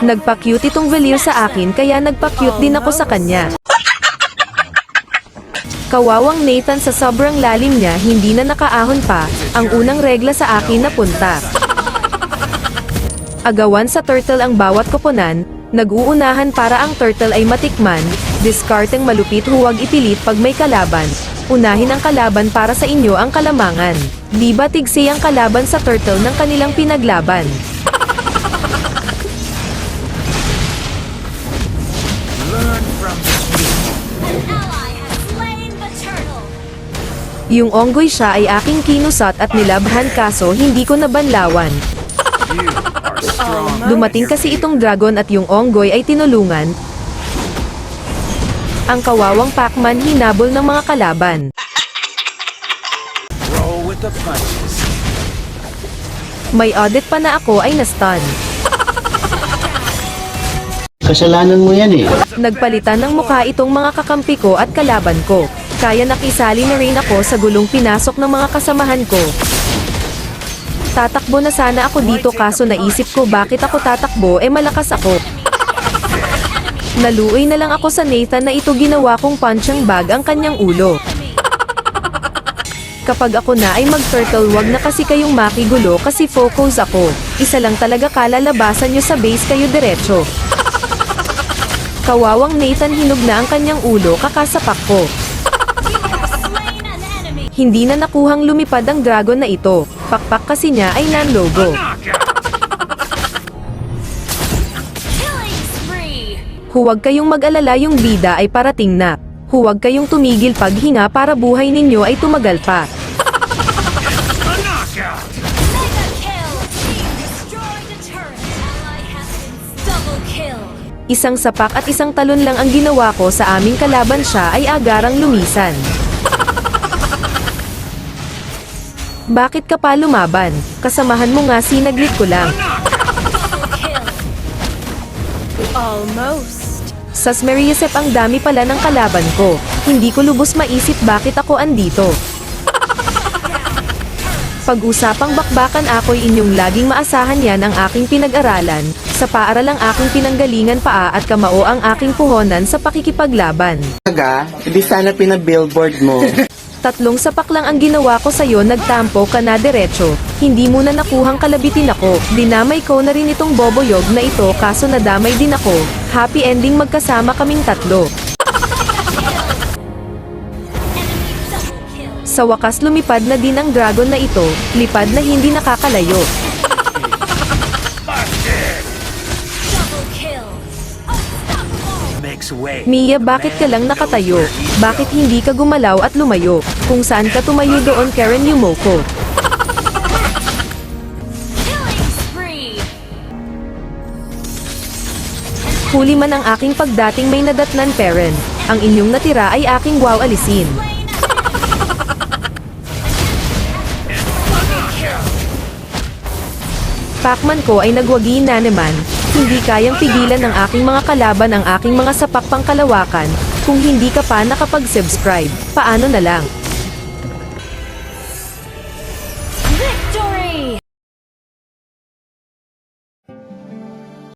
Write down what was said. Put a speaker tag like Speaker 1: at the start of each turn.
Speaker 1: Nagpa-cute itong Velir sa akin kaya nagpa-cute din ako sa kanya. Kawawang Nathan sa sobrang lalim niya hindi na nakaahon pa, ang unang regla sa akin na punta. Agawan sa turtle ang bawat koponan, nag-uunahan para ang turtle ay matikman, discarding malupit huwag ipilit pag may kalaban. Unahin ang kalaban para sa inyo ang kalamangan. Di ba tigsi ang kalaban sa turtle ng kanilang pinaglaban?
Speaker 2: Learn from
Speaker 3: An ally has slain the turtle.
Speaker 1: Yung onggoy siya ay aking kinusat at nilabhan kaso hindi ko nabanlawan. Dumating kasi itong dragon at yung onggoy ay tinulungan. Ang kawawang Pacman hinabol ng mga kalaban.
Speaker 2: Roll with the punches.
Speaker 1: May audit pa na ako ay na-stun.
Speaker 4: Kasalanan mo yan eh.
Speaker 1: Nagpalitan ng mukha itong mga kakampi ko at kalaban ko. Kaya nakisali na rin ako sa gulong pinasok ng mga kasamahan ko. Tatakbo na sana ako dito kaso naisip ko bakit ako tatakbo eh malakas ako. Naluoy na lang ako sa Nathan na ito ginawa kong punching bag ang kanyang ulo. Kapag ako na ay mag-turtle wag na kasi kayong makigulo kasi focus ako. Isa lang talaga kalalabasan nyo sa base kayo diretso. Kawawang Nathan hinog na ang kanyang ulo kakasapak ko. Hindi na nakuhang lumipad ang dragon na ito. Pakpak kasi niya ay nanlogo. Huwag kayong mag-alala yung bida ay parating na. Huwag kayong tumigil paghinga para buhay ninyo ay tumagal pa. Isang sapak at isang talon lang ang ginawa ko sa aming kalaban siya ay agarang lumisan. Bakit ka pa lumaban? Kasamahan mo nga sinaglit ko lang. Almost. Sa Smeriasep ang dami pala ng kalaban ko. Hindi ko lubos maisip bakit ako andito. Pag-usapang bakbakan ako'y inyong laging maasahan yan ang aking pinag-aralan. Sa paaral ang aking pinanggalingan paa at kamao ang aking puhonan sa pakikipaglaban.
Speaker 5: Talaga? Hindi sana pinabillboard mo.
Speaker 1: Tatlong sapak lang ang ginawa ko sa'yo nagtampo ka na diretso. Hindi mo na nakuhang kalabitin ako. Dinamay ko na rin itong boboyog na ito kaso nadamay din ako. Happy ending magkasama kaming tatlo. Sa wakas lumipad na din ang dragon na ito, lipad na hindi nakakalayo. Mia bakit ka lang nakatayo? Bakit hindi ka gumalaw at lumayo? Kung saan ka tumayo doon Karen Yumoko? Huli man ang aking pagdating may nadatnan Peren. Ang inyong natira ay aking wow alisin. Pacman ko ay nagwagi na naman, hindi kayang pigilan ng aking mga kalaban ang aking mga sapak pangkalawakan, kung hindi ka pa nakapag-subscribe, paano na lang?